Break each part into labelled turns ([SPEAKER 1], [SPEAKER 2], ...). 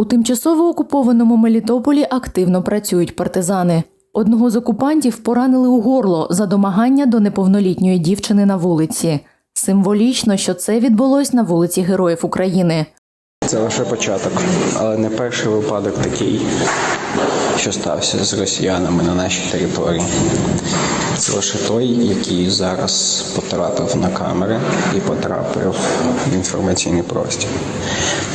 [SPEAKER 1] У тимчасово окупованому Мелітополі активно працюють партизани. Одного з окупантів поранили у горло за домагання до неповнолітньої дівчини на вулиці. Символічно, що це відбулось на вулиці Героїв України.
[SPEAKER 2] Це лише початок, але не перший випадок такий, що стався з росіянами на нашій території. Це лише той, який зараз потрапив на камери і потрапив в інформаційний простір.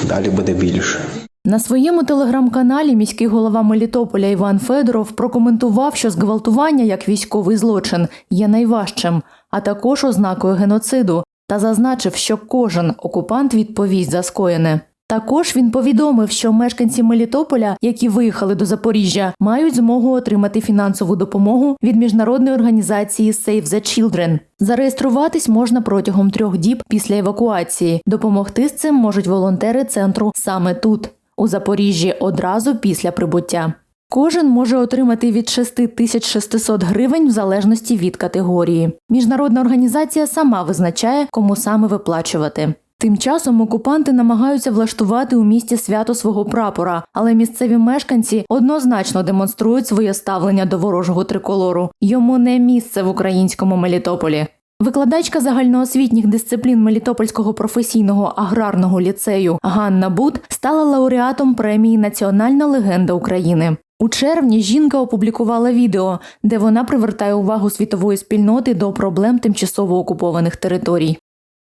[SPEAKER 2] Далі буде більше.
[SPEAKER 1] На своєму телеграм-каналі міський голова Мелітополя Іван Федоров прокоментував, що зґвалтування як військовий злочин є найважчим, а також ознакою геноциду, та зазначив, що кожен окупант відповість за скоєне. Також він повідомив, що мешканці Мелітополя, які виїхали до Запоріжжя, мають змогу отримати фінансову допомогу від міжнародної організації Save the Children. Зареєструватись можна протягом трьох діб після евакуації. Допомогти з цим можуть волонтери центру саме тут, у Запоріжжі, одразу після прибуття. Кожен може отримати від 6600 гривень в залежності від категорії. Міжнародна організація сама визначає, кому саме виплачувати. Тим часом окупанти намагаються влаштувати у місті свято свого прапора, але місцеві мешканці однозначно демонструють своє ставлення до ворожого триколору. Йому не місце в українському Мелітополі. Викладачка загальноосвітніх дисциплін Мелітопольського професійного аграрного ліцею Ганна Бут стала лауреатом премії Національна легенда України. У червні жінка опублікувала відео, де вона привертає увагу світової спільноти до проблем тимчасово окупованих територій.